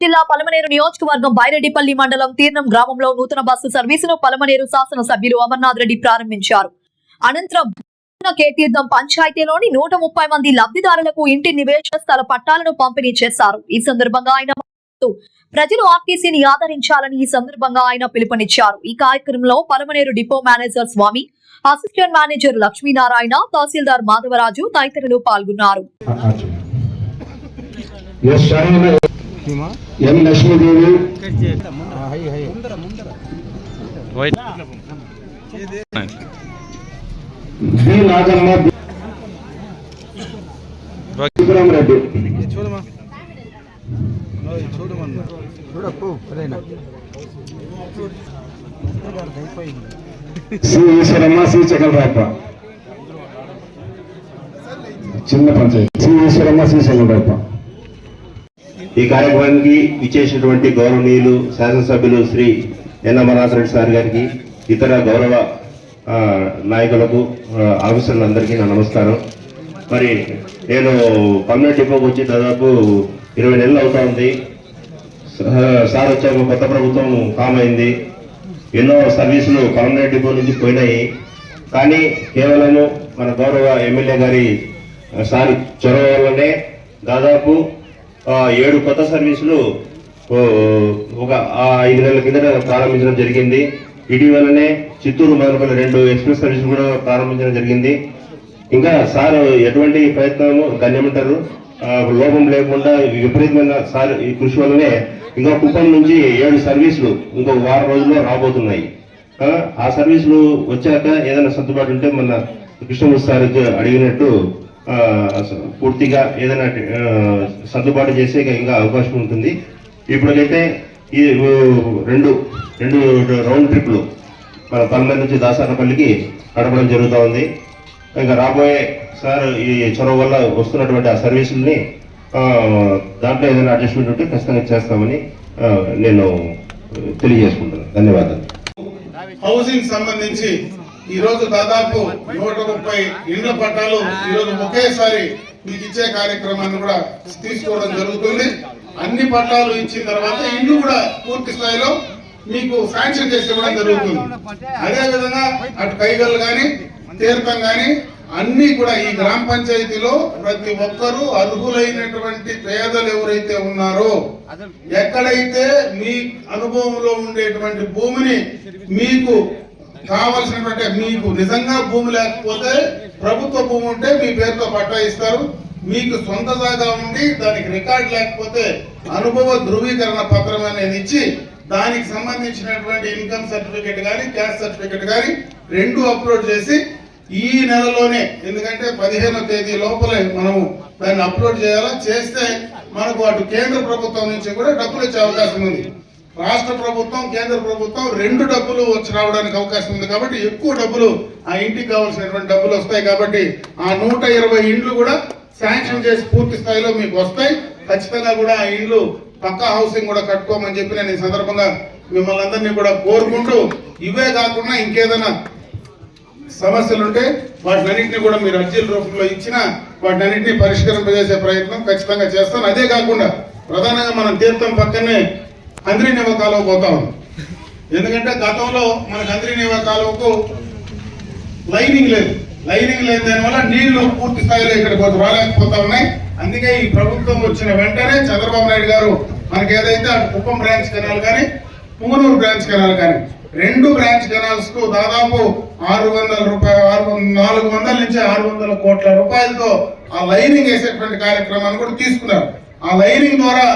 జిల్లా పలమనేరు నియోజకవర్గం బైరెడ్డిపల్లి మండలం తీర్ణం గ్రామంలో నూతన బస్సు సర్వీసును పలమనేరు శాసనసభ్యులు అమర్నాథ్ రెడ్డి ప్రారంభించారు. అనంతరం కేతీర్థం పంచాయతీలోని నూట ముప్పై మంది లబ్ధిదారులకు ఇంటి నివేశన స్థల పట్టాలను పంపిణీ చేశారు. ఈ సందర్భంగా ఆయన ప్రజలు ఆర్టీసీని ఆదరించాలని ఈ సందర్భంగా ఆయన పిలుపునిచ్చారు. ఈ కార్యక్రమంలో Palamaner depot manager Swamy assistant manager Lakshminarayana తహసీల్దార్ మాధవరాజు తదితరులు పాల్గొన్నారు. ఎం లక్ష్మీదేవి బి నాగమ్మ రెడ్డి చూడమన్నా అదేనా సి ఈశ్వరమ్మ సి చకలరాప చిన్న పంచాయతీ సి ఈశ్వరమ్మ సి చకలరాప ఈ కార్యక్రమానికి ఇచ్చేసినటువంటి గౌరవనీయులు శాసనసభ్యులు శ్రీ ఎన్ రెడ్డి సార్ గారికి ఇతర గౌరవ నాయకులకు ఆఫీసర్లందరికీ నా నమస్కారం. మరి నేను పర్మనెంట్ డిపోకి వచ్చి దాదాపు ఇరవై నెలలు అవుతా ఉంది. సార్ వచ్చాక కొత్త ప్రభుత్వం ఫామ్ అయింది. ఎన్నో సర్వీసులు పర్మనెంట్ డిపో నుంచి పోయినాయి. కానీ కేవలము మన గౌరవ ఎమ్మెల్యే గారి సార్ చొరవ వల్లనే దాదాపు ఏడు కొత్త సర్వీసులు ఒక ఐదు నెలల కిందట ప్రారంభించడం జరిగింది. ఇటీవలనే చిత్తూరు మొదలుపల్లి రెండు ఎక్స్ప్రెస్ సర్వీసులు కూడా ప్రారంభించడం జరిగింది. ఇంకా సార్ ఎటువంటి ప్రయత్నము ధన్యమంటారు లోపం లేకుండా విపరీతమైన సార్ ఈ కృషి వల్లనే ఇంకా కుప్పం నుంచి ఏడు సర్వీసులు ఇంకో వారం రోజుల్లో రాబోతున్నాయి. ఆ, సర్వీసులు వచ్చాక ఏదైనా సర్దుబాటు ఉంటే మన కృష్ణమూర్తి సార్ అడిగినట్టు పూర్తిగా ఏదైనా సర్దుబాటు చేసే ఇంకా అవకాశం ఉంటుంది. ఇప్పటికైతే ఈ రెండు రెండు రౌండ్ ట్రిప్లు మన పల్మేరు నుంచి దాసానపల్లికి నడపడం జరుగుతూ ఉంది. ఇంకా రాబోయే సార్ ఈ చొరవ వల్ల వస్తున్నటువంటి ఆ సర్వీసుల్ని దాంట్లో ఏదైనా అడ్జస్ట్మెంట్ ఉంటే ఖచ్చితంగా చేస్తామని నేను తెలియజేసుకుంటున్నాను. ధన్యవాదాలు. హౌసింగ్ సంబంధించి ఈ రోజు దాదాపు నూట ముప్పై ఇళ్ళ పట్టాలు ఈ రోజు ఒకేసారి మీకు ఇచ్చే కార్యక్రమాన్ని కూడా తీసుకోవడం జరుగుతుంది. అన్ని పట్టాలు ఇచ్చిన తర్వాత ఇల్లు కూడా పూర్తి స్థాయిలో మీకు శాంక్షన్ చేసి ఇవ్వడం జరుగుతుంది. అదే విధంగా అటు కైగల్ గాని తీర్థం గాని అన్ని కూడా ఈ గ్రామ పంచాయతీలో ప్రతి ఒక్కరూ అర్హులైనటువంటి పేదలు ఎవరైతే ఉన్నారో ఎక్కడైతే మీ అనుభవంలో ఉండేటువంటి భూమిని మీకు కావలసినటువంటి మీకు నిజంగా భూమి లేకపోతే ప్రభుత్వ భూమి ఉంటే మీ పేరుతో పట్టా ఇస్తారు మీకు సొంత జాగా ఉండి దానికి రికార్డు లేకపోతే అనుభవ ధృవీకరణ పత్రం అనేది ఇచ్చి దానికి సంబంధించినటువంటి ఇన్కమ్ సర్టిఫికెట్ కానీ క్యాష్ సర్టిఫికెట్ కానీ రెండు అప్లోడ్ చేసి ఈ నెలలోనే ఎందుకంటే పదిహేనో తేదీ లోపలే మనము దాన్ని అప్లోడ్ చేయాలా? చేస్తే మనకు అటు కేంద్ర ప్రభుత్వం నుంచి కూడా డబ్బులు వచ్చే అవకాశం ఉంది. రాష్ట్ర ప్రభుత్వం కేంద్ర ప్రభుత్వం రెండు డబ్బులు వచ్చి రావడానికి అవకాశం ఉంది కాబట్టి ఎక్కువ డబ్బులు ఆ ఇంటికి కావాల్సినటువంటి డబ్బులు వస్తాయి కాబట్టి ఆ నూట ఇరవై ఇండ్లు కూడా శాంక్షన్ చేసి పూర్తి స్థాయిలో మీకు వస్తాయి. ఖచ్చితంగా కూడా ఆ ఇండ్లు పక్కా హౌసింగ్ కూడా కట్టుకోమని చెప్పి నేను ఈ సందర్భంగా మిమ్మల్ని అందరినీ కూడా కోరుకుంటూ ఇవే కాకుండా ఇంకేదైనా సమస్యలుంటే వాటినన్నింటినీ కూడా మీరు అర్జీల రూపంలో ఇచ్చిన వాటినన్నింటినీ పరిష్కరింపజేసే ప్రయత్నం ఖచ్చితంగా చేస్తాను. అదే కాకుండా ప్రధానంగా మనం తీర్థం పక్కనే అంద్రి నివాకాలకు పోతా ఉన్నాం. ఎందుకంటే గతంలో మనకు అంద్రి నివాకాలకు లైనింగ్ లేదు. లైనింగ్ లేని దానివల్ల నీళ్ళు పూర్తి స్థాయిలో ఇక్కడ రాలేకపోతా ఉన్నాయి. అందుకే ఈ ప్రభుత్వం వచ్చిన వెంటనే చంద్రబాబు నాయుడు గారు మనకి ఏదైతే అటు కుప్పం బ్రాంచ్ కెనాల్ కానీ పుంగనూరు బ్రాంచ్ కెనాల్ కానీ రెండు బ్రాంచ్ కెనాల్స్కు దాదాపు ఆరు వందల రూపాయలు ఆరు నాలుగు వందల నుంచి ఆరు వందల కోట్ల రూపాయలతో ఆ లైనింగ్ వేసేటువంటి కార్యక్రమాన్ని కూడా తీసుకున్నారు. ఆ లైనింగ్ ద్వారా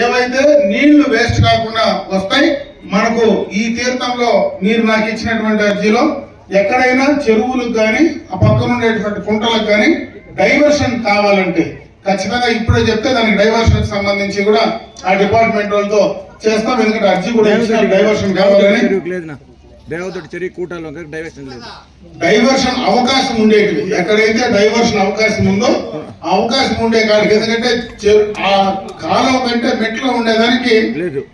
ఏవైతే నీళ్ళు వేస్ట్ కాకుండా వస్తాయి మనకు ఈ తీర్థంలో మీరు నాకు ఇచ్చినటువంటి అర్జీలో ఎక్కడైనా చెరువులకు కానీ ఆ పక్కన ఉండేటువంటి కుంటలకు కానీ డైవర్షన్ కావాలంటే ఖచ్చితంగా ఇప్పుడే చెప్తే దానికి డైవర్షన్ సంబంధించి కూడా ఆ డిపార్ట్మెంట్ వాళ్ళతో చేస్తాం. ఎందుకంటే అర్జీ కూడా డైవర్షన్ కావాలని దేవతోటి చెరువు కూటాలో డైవర్షన్ లేదు డైవర్షన్ అవకాశం ఉండేటివి ఎక్కడైతే డైవర్షన్ అవకాశం ఉందో ఆ అవకాశం ఉండే కాడికి ఎందుకంటే ఆ కాలువ కంటే మెట్లో ఉండేదానికి.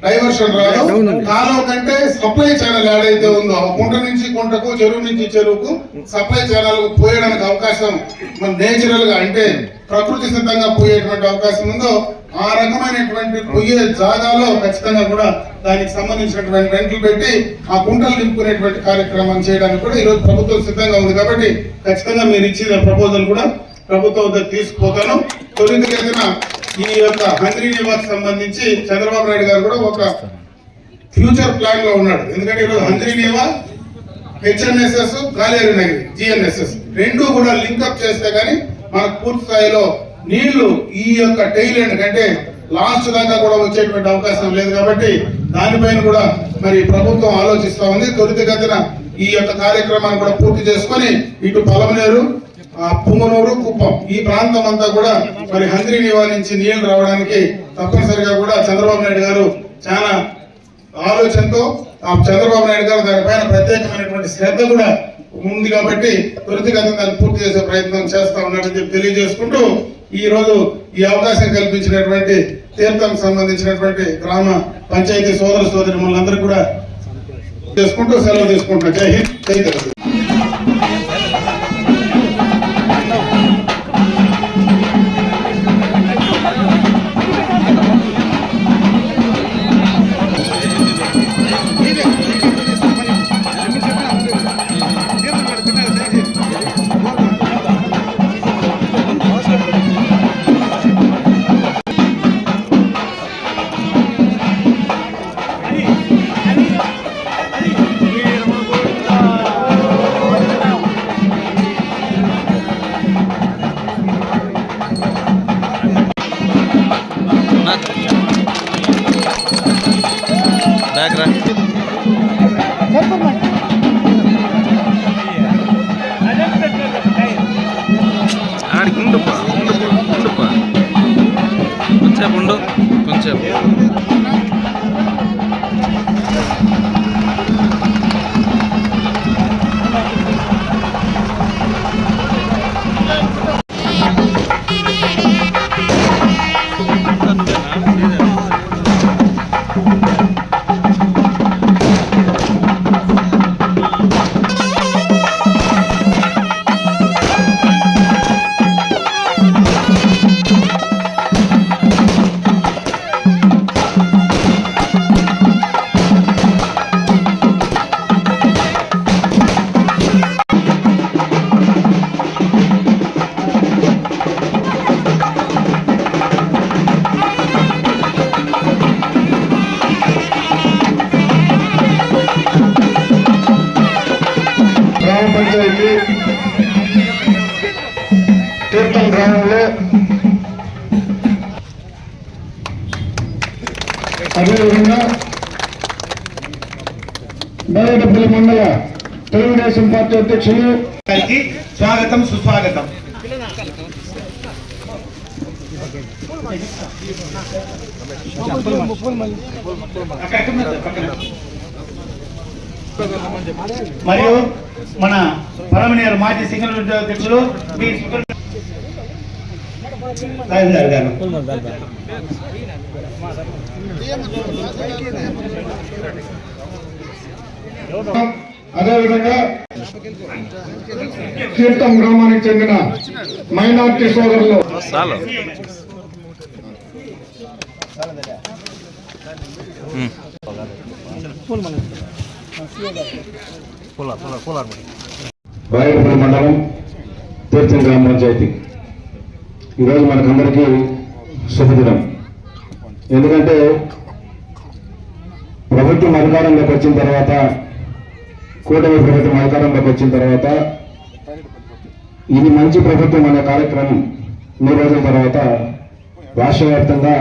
డైవర్షన్ రాదు. కాలువ కంటే సప్లై ఛానల్ ఏడైతే ఉందో ఆ కుంట నుంచి కుంటకు చెరువు నుంచి చెరువుకు సప్లై ఛానల్ పోయడానికి అవకాశం మన నేచురల్గా అంటే ప్రకృతి సిద్ధంగా పోయేటువంటి అవకాశం ఉందో ఆ రకమైనటువంటి పొయ్యే జాగాలో ఖచ్చితంగా కూడా దానికి సంబంధించినటువంటి రెంట్లు పెట్టి ఆ కుంటలు నింపుకునేటువంటి కార్యక్రమం చేయడానికి కూడా ఈరోజు ప్రభుత్వం సిద్ధంగా ఉంది కాబట్టి ఖచ్చితంగా మీరు ఇచ్చిన ప్రపోజల్ కూడా ప్రభుత్వం వద్ద తీసుకుపోతాను. తొలిగతిన ఈ యొక్క హంద్రీ నివాస్ సంబంధించి చంద్రబాబు నాయుడు గారు కూడా ఒక ఫ్యూచర్ ప్లాన్లో ఉన్నాడు. ఎందుకంటే ఈరోజు హంద్రీ నివాస్ హెచ్ఎన్ఎస్ఎస్ గాలేరు నగరి జిఎన్ఎస్ఎస్ రెండు కూడా లింక్అప్ చేస్తే గానీ మనకు పూర్తి స్థాయిలో నీళ్ళు ఈ యొక్క టైల్ ఎండ్ అంటే లాస్ట్ దాకా కూడా వచ్చేటువంటి అవకాశం లేదు కాబట్టి దానిపైన కూడా మరి ప్రభుత్వం ఆలోచిస్తా ఉంది. త్వరితగతిన ఈ యొక్క కార్యక్రమాన్ని కూడా పూర్తి చేసుకొని ఇటు పలమనేరు ఆ పుంగనూరు కుప్పం ఈ ప్రాంతం అంతా కూడా మరి హంద్రి నివారించి నీళ్ళు రావడానికి తప్పనిసరిగా కూడా చంద్రబాబు నాయుడు గారు చాలా ఆలోచనతో ఆ చంద్రబాబు నాయుడు గారు దానిపైన ప్రత్యేకమైనటువంటి శ్రద్ధ కూడా ఉంది కాబట్టి త్వరితగతిన దాన్ని పూర్తి చేసే ప్రయత్నం చేస్తా ఉన్నట్టు చెప్పి తెలియజేసుకుంటూ ఈరోజు ఈ అవకాశం కల్పించినటువంటి తీర్థం సంబంధించినటువంటి గ్రామ పంచాయతీ సోదర సోదరి మనందరూ కూడా చేసుకుంటూ సెలవు తీసుకుంటున్నా. జై హింద్ జై తెలుగు పార్టీ అధ్యక్షులు గారికి స్వాగతం సుస్వాగతం మరియు మన పరమనేరు మాజీ సింగల్ అధ్యక్షులు బి. రాజేందర్ గారు అదేవిధంగా తీర్థం గ్రామానికి చెందిన మైనార్టీ సోదరులు. బాయపల్లి మండలం తీర్థం గ్రామ పంచాయతీ. ఈరోజు మనకందరికీ శుభదినం. ఎందుకంటే ప్రభుత్వం అధికారంలోకి వచ్చిన తర్వాత కూటమి ప్రభుత్వం అధికారంలోకి వచ్చిన తర్వాత ఇది మంచి ప్రభుత్వం అనే కార్యక్రమం మూడు రోజుల తర్వాత రాష్ట్ర వ్యాప్తంగా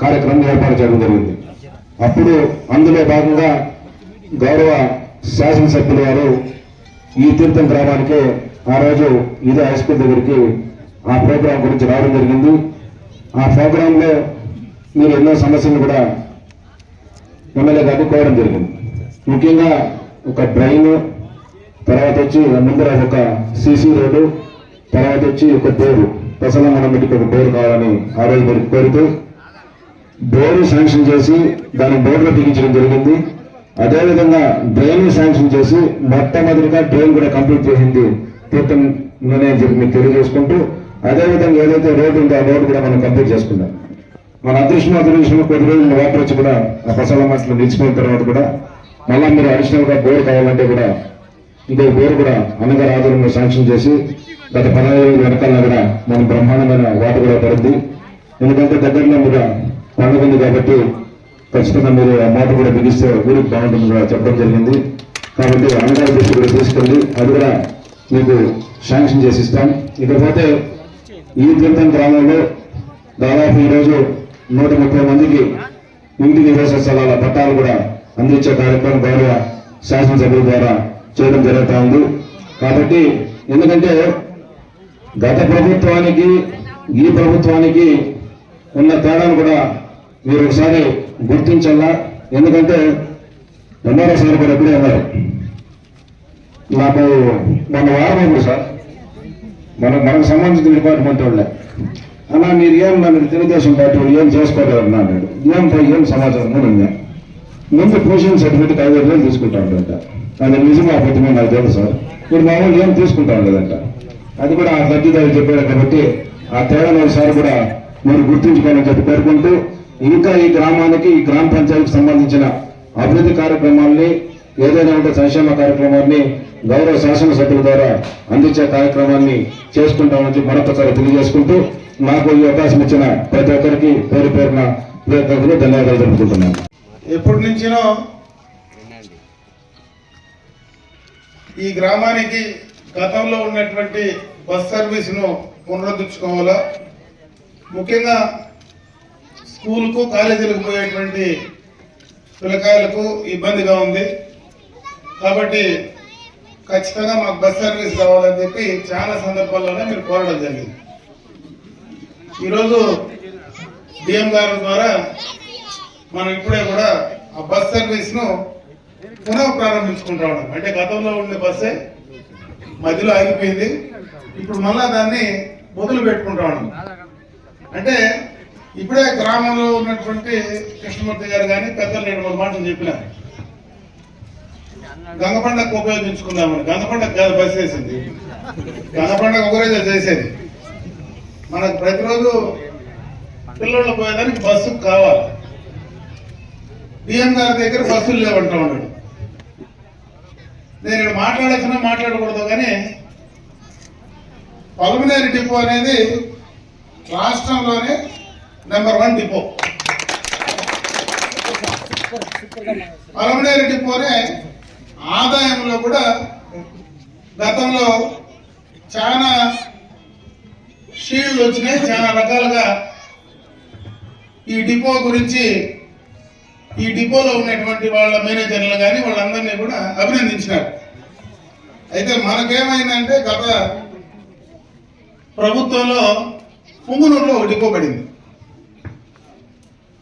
కార్యక్రమం ఏర్పాటు చేయడం జరిగింది. అప్పుడు అందులో భాగంగా గౌరవ శాసనసభ్యులు గారు ఈ తీర్థం గ్రామానికి ఆ రోజు ఇదే హై స్కూల్ దగ్గరికి ఆ ప్రోగ్రాం గురించి రావడం జరిగింది. ఆ ప్రోగ్రాంలో మీరు ఎన్నో సమస్యలు కూడా ఎమ్మెల్యే గారిని కోరడం జరిగింది. ముఖ్యంగా ఒక డ్రైన్ తర్వాత వచ్చి ముందర ఒక సీసీ రోడ్డు తర్వాత వచ్చి ఒక డోరు పెసలంగనబెట్టికి ఒక డోర్ కావాలని ఆ రోజు మీరు కోరుతూ డోరు శాంక్షన్ చేసి దాన్ని బోర్డులో బిగించడం జరిగింది. అదేవిధంగా డ్రైన్ శాంక్షన్ చేసి మొట్టమొదటిగా డ్రైన్ కూడా కంప్లీట్ చేసింది తీర్థం అని చెప్పి మీకు తెలియజేసుకుంటూ అదేవిధంగా ఏదైతే రోడ్డు ఉందో ఆ రోడ్డు కూడా మనం కంప్లీట్ చేసుకున్నాం. మన అదృష్టం అదృష్టం కొద్ది రోజులు వాటర్ వచ్చి కూడా ఆ పసల మట్లు నిలిచిపోయిన తర్వాత కూడా మళ్ళా మీరు అడిషనల్గా బోర్ కావాలంటే కూడా ఇంకో బోర్ కూడా అన్నగారు ఆధ్వర్యంలో శాంక్షన్ చేసి గత పదహైదు రోజుల వెనకాల కూడా మనం బ్రహ్మాండమైన వాటర్ కూడా పడింది. ఎందుకంటే దగ్గరలో కూడా పండుగ ఉంది కాబట్టి ఖచ్చితంగా మీరు ఆ మోటార్ కూడా బిగిస్తే ఊరికి బాగుంటుంది కూడా చెప్పడం జరిగింది. కాబట్టి అన్నగారి దృష్టి కూడా తీసుకెళ్ళి అది కూడా మీకు శాంక్షన్ చేసి ఇస్తాం. ఇకపోతే ఈ తీర్థం గ్రామంలో దాదాపు ఈరోజు నూట ముప్పై మందికి ఇంటి నివాస స్థలాల పట్టాలు కూడా అందించే కార్యక్రమం గౌరవ శాసనసభ్యుల ద్వారా చేయడం జరుగుతూ ఉంది. కాబట్టి ఎందుకంటే గత ప్రభుత్వానికి ఈ ప్రభుత్వానికి ఉన్న తేడాను కూడా మీరు ఒకసారి గుర్తించాలా? ఎందుకంటే ఎంఆర్ఓ సార్ కూడా ఎప్పుడే ఉన్నారు. నాకు మన వారం ఇప్పుడు సార్. మన మనకు సంబంధించిన డిపార్ట్మెంట్ వాళ్ళే. అన్నా మీరు ఏం నన్ను తెలుగుదేశం పార్టీ వాళ్ళు ఏం చేసుకోలేదు అన్నాడు. ఏం పోయి ఏం సమాచారం? కూడా ఉందా ముందు పొజిషన్ సర్టిఫికేట్ ఐదు వేలు తీసుకుంటా ఉంటుందంట అది నిజమా అబద్ధమో నాకు తెలుసు సార్. మీరు మామూలు ఏం తీసుకుంటా ఉండదంట. అది కూడా ఆ లబ్ధిదారు చెప్పారు కాబట్టి ఆ తేడా ఒకసారి కూడా మీరు గుర్తుంచుకోవాలని చెప్పి పేర్కొంటూ ఇంకా ఈ గ్రామానికి ఈ గ్రామ పంచాయతీకి సంబంధించిన అభివృద్ధి కార్యక్రమాల్ని ఏదైనా ఉంటే సంక్షేమ కార్యక్రమాన్ని గౌరవ శాసనసభ్యుల ద్వారా అందించే కార్యక్రమాన్ని చేసుకుంటామని చెప్పి మరొకసారి తెలియజేసుకుంటూ నాకు ఈ అవకాశం ఇచ్చిన ప్రతి ఒక్కరికి పేరు పేరున ప్రయత్నంలో ధన్యవాదాలు తెలుపుకుంటున్నాను. ఎప్పటి నుంచినో ఈ గ్రామానికి గతంలో ఉన్నటువంటి బస్ సర్వీస్ను పునరుద్ధరించుకోవాలా? ముఖ్యంగా స్కూల్కు కాలేజీలకు పోయేటువంటి పిల్లకాయలకు ఇబ్బందిగా ఉంది. కాబట్టి ఖచ్చితంగా మాకు బస్ సర్వీస్ కావాలని చెప్పి చాలా సందర్భాల్లోనే మీరు కోరడం జరిగింది. ఈరోజు డిఎం గారి ద్వారా మనం ఇప్పుడే కూడా ఆ బస్ సర్వీస్ను పునః ప్రారంభించుకుంటా ఉన్నాం. అంటే గతంలో ఉండే బస్సే మధ్యలో ఆగిపోయింది. ఇప్పుడు మళ్ళా దాన్ని మొదలు పెట్టుకుంటా ఉన్నాం. అంటే ఇప్పుడే గ్రామంలో ఉన్నటువంటి కృష్ణమూర్తి గారు కానీ పెద్దలు రెండు మూడు మాటలు చెప్పినారు గంగపండకు ఉపయోగించుకుందామని. గంగపండకు కాదు బస్ వేసింది. గంగపండకు ఒకరోజు చేసేది. మనకు ప్రతిరోజు పిల్లలు పోయేదానికి బస్సు కావాలి. డిఎం గారి దగ్గర బస్సులు లేవంటా ఉన్నాడు. నేను ఇక్కడ మాట్లాడాల్సిన మాట్లాడకూడదు కానీ పల్మినేరి డిపో అనేది రాష్ట్రంలోనే నెంబర్ వన్ డిపో. పల్మినేరి డిపోనే ఆదాయంలో కూడా గతంలో చాలా షీల్డ్ వచ్చినాయి చాలా రకాలుగా ఈ డిపో గురించి ఈ డిపోలో ఉన్నటువంటి వాళ్ళ మేనేజర్లు కానీ వాళ్ళందరినీ కూడా అభినందించినారు. అయితే మనకేమైందంటే గత ప్రభుత్వంలో పుంగునూరులో ఒక డిపో పడింది.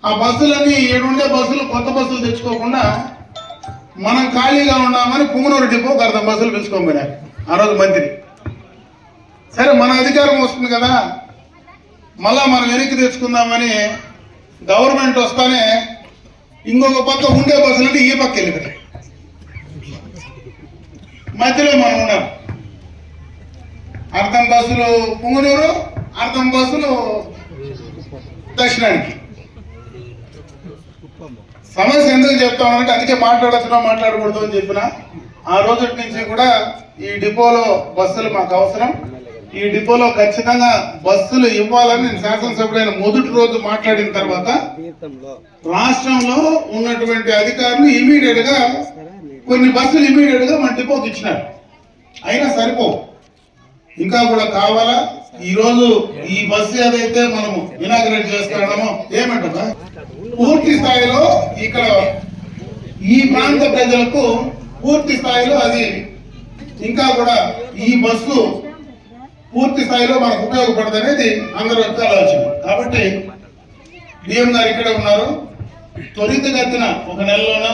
ఆ బస్సులన్నీ ఏడుండే బస్సులు కొత్త బస్సులు తెచ్చుకోకుండా మనం ఖాళీగా ఉన్నామని పుంగునూరు డిపో అర్ధం బస్సులు పిలుచుకోమన్నారు ఆ రోజు మంత్రి. సరే మన అధికారం వస్తుంది కదా. మళ్ళా మనం వెనక్కి తెచ్చుకుందామని గవర్నమెంట్ వస్తానే ఇంకొక పక్క ఉండే బస్సులు ఈ పక్క వెళ్ళిపోతాయి మధ్యలో మనం ఉన్నాం. అర్థం బస్సులు పుంగనూరు అర్థం బస్సులు దక్షిణానికి. సమస్య ఎందుకు చెప్తామంటే అందుకే మాట్లాడచ్చున్నా మాట్లాడకూడదు అని చెప్పిన. ఆ రోజు నుంచి కూడా ఈ డిపోలో బస్సులు మాకు అవసరం. ఈ డిపోలో ఖచ్చితంగా బస్సులు ఇవ్వాలని నేను శాసనసభ్యుడైన మొదటి రోజు మాట్లాడిన తర్వాత రాష్ట్రంలో ఉన్నటువంటి అధికారులు ఇమీడియట్గా కొన్ని బస్సులు ఇమీడియట్గా మన డిపోకి ఇచ్చినారు. అయినా సరిపో ఇంకా కూడా కావాలా? ఈ రోజు ఈ బస్సు ఏదైతే మనము ఇనాగ్రేట్ చేస్తున్నామో ఏమంటారా? పూర్తి స్థాయిలో ఇక్కడ ఈ ప్రాంత ప్రజలకు పూర్తి స్థాయిలో అది ఇంకా కూడా ఈ బస్సు పూర్తి స్థాయిలో మనకు ఉపయోగపడదు అనేది అందరూ యొక్క ఆలోచన కాబట్టి డిఎం గారు ఇక్కడే ఉన్నారు. త్వరితగతిన ఒక నెలలోనో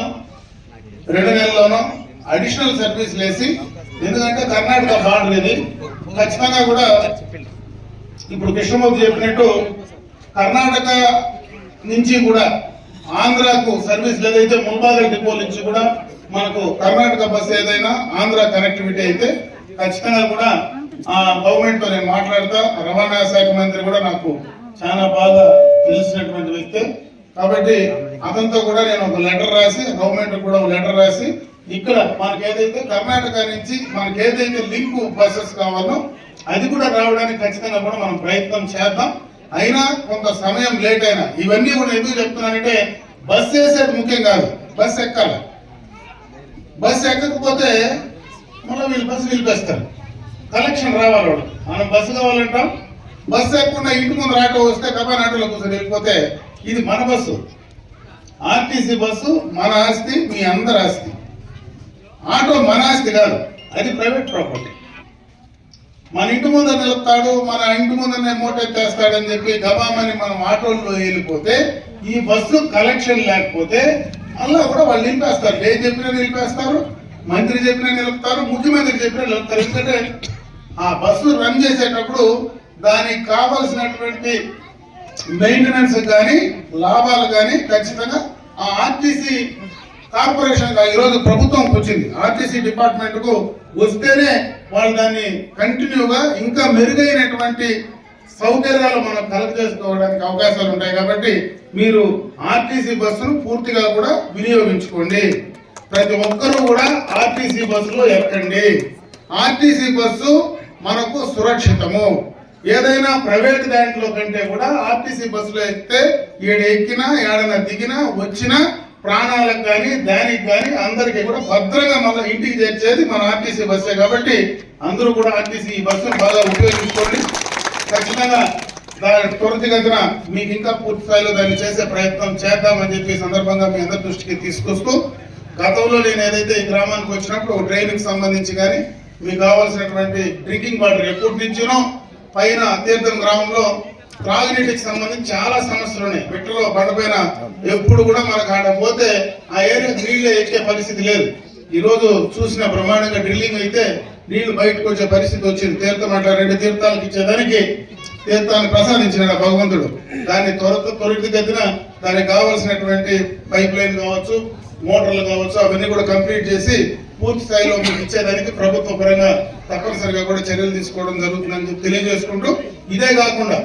రెండు నెలల్లోనో అడిషనల్ సర్వీస్ వేసి ఎందుకంటే కర్ణాటక బార్డర్ ఇది ఖచ్చితంగా కూడా ఇప్పుడు కృష్ణమూర్తి చెప్పినట్టు కర్ణాటక నుంచి కూడా ఆంధ్రాకు సర్వీస్ ఏదైతే ముల్బాగల్ డిపో నుంచి కూడా మనకు కర్ణాటక బస్సు ఏదైనా ఆంధ్ర కనెక్టివిటీ అయితే ఖచ్చితంగా కూడా ఆ గవర్నమెంట్తో నేను మాట్లాడతా. రవాణా శాఖ మంత్రి కూడా నాకు చాలా బాగా తెలిసినటువంటి వ్యక్తి. కాబట్టి అతనితో కూడా నేను ఒక లెటర్ రాసి గవర్నమెంట్ కూడా ఒక లెటర్ రాసి ఇక్కడ మనకి ఏదైతే కర్ణాటక నుంచి మనకి ఏదైతే లింక్ బస్సెస్ కావాలో అది కూడా రావడానికి ఖచ్చితంగా కూడా మనం ప్రయత్నం చేద్దాం. అయినా కొంత సమయం లేట్ అయినా ఇవన్నీ కూడా ఎందుకు చెప్తున్నానంటే బస్ వేసేది ముఖ్యం కాదు. బస్ ఎక్కాలి. బస్ ఎక్కకపోతే మళ్ళీ వీళ్ళు బస్సు నిలిపేస్తారు. కలెక్షన్ రావాలి వాడు మనం బస్సు కావాలంటాం? బస్సు ఎక్కకుండా ఇంటి ముందు ఆటో వస్తే కబాన్ ఆటోలో కూర్చొని వెళ్ళిపోతే ఇది మన బస్సు. ఆర్టీసీ బస్సు మన ఆస్తి మీ అందరి ఆస్తి. ఆటో మన ఆస్తి కాదు అది ప్రైవేట్ ప్రాపర్టీ. మన ఇంటి ముందర నిలుపుతాడు మన ఇంటి ముందరనే మోటెత్తేస్తాడని చెప్పి గబామని మనం ఆటోల్లో వెళ్ళిపోతే ఈ బస్సు కలెక్షన్ లేకపోతే అలా కూడా వాళ్ళు నిలిపేస్తారు. ఏం చెప్పినా నిలిపేస్తారు మంత్రి చెప్పినా నిలుపుతారు ముఖ్యమంత్రి చెప్పినా నిలుపుతారు. ఎందుకంటే ఆ బస్సు రన్ చేసేటప్పుడు దానికి కావలసినటువంటి మెయింటెనెన్స్ కానీ లాభాలు కానీ ఖచ్చితంగా ఆ ఆర్టీసీ కార్పొరేషన్ ఈరోజు ప్రభుత్వం వచ్చింది. ఆర్టీసీ డిపార్ట్మెంట్కు వస్తేనే వాళ్ళు దాన్ని కంటిన్యూగా ఇంకా మెరుగైనటువంటి సౌకర్యాలు మనం కలెక్ట్ చేసుకోవడానికి అవకాశాలు ఉంటాయి కాబట్టి మీరు ఆర్టీసీ బస్సును పూర్తిగా కూడా వినియోగించుకోండి. ప్రతి ఒక్కరూ కూడా ఆర్టీసీ బస్సులో ఎక్కండి. ఆర్టీసీ బస్సు మనకు సురక్షితము. ఏదైనా ప్రైవేట్ దాంట్లో కంటే కూడా ఆర్టీసీ బస్సులో ఎక్కితే ఈడ ఎక్కినా ఏడన దిగినా వచ్చినా ప్రాణాలకు కానీ దానికి కానీ అందరికీ కూడా భద్రంగా మళ్ళీ ఇంటికి చేర్చేది మన ఆర్టీసీ బస్సే కాబట్టి అందరూ కూడా ఆర్టీసీ ఈ బస్సును బాగా ఉపయోగించుకోండి. ఖచ్చితంగా దాని త్వరితగతిన మీకు ఇంకా పూర్తి స్థాయిలో దాన్ని చేసే ప్రయత్నం చేద్దామని చెప్పి సందర్భంగా మీ అందరి దృష్టికి తీసుకొస్తూ గతంలో నేను ఏదైతే ఈ గ్రామానికి వచ్చినప్పుడు ట్రైనింగ్ సంబంధించి కానీ మీకు కావాల్సినటువంటి డ్రింకింగ్ వాటర్ ఎప్పటి నుంచినో పైన తీర్థం గ్రామంలో త్రాగునీటికి సంబంధించి చాలా సమస్యలు ఉన్నాయి. మెట్రో బండపైన ఎప్పుడు కూడా మనకు ఆడ పోతే ఆ ఏరియా నీళ్ళే ఎక్కే పరిస్థితి లేదు. ఈరోజు చూసిన బ్రహ్మాండంగా డ్రిల్లింగ్ అయితే నీళ్ళు బయటకు వచ్చే పరిస్థితి వచ్చింది. తీర్థం అట్లా రెండు తీర్థాలకు ఇచ్చేదానికి తీర్థాన్ని ప్రసాదించినాడు భగవంతుడు. దాన్ని త్వర త్వరితగతిన దానికి కావాల్సినటువంటి పైప్ లైన్ కావచ్చు మోటార్లు కావచ్చు అవన్నీ కూడా కంప్లీట్ చేసి పూర్తి స్థాయిలో మీకు ఇచ్చేదానికి ప్రభుత్వ పరంగా తప్పనిసరిగా కూడా చర్యలు తీసుకోవడం జరుగుతుందని చెప్పి తెలియజేసుకుంటూ ఇదే కాకుండా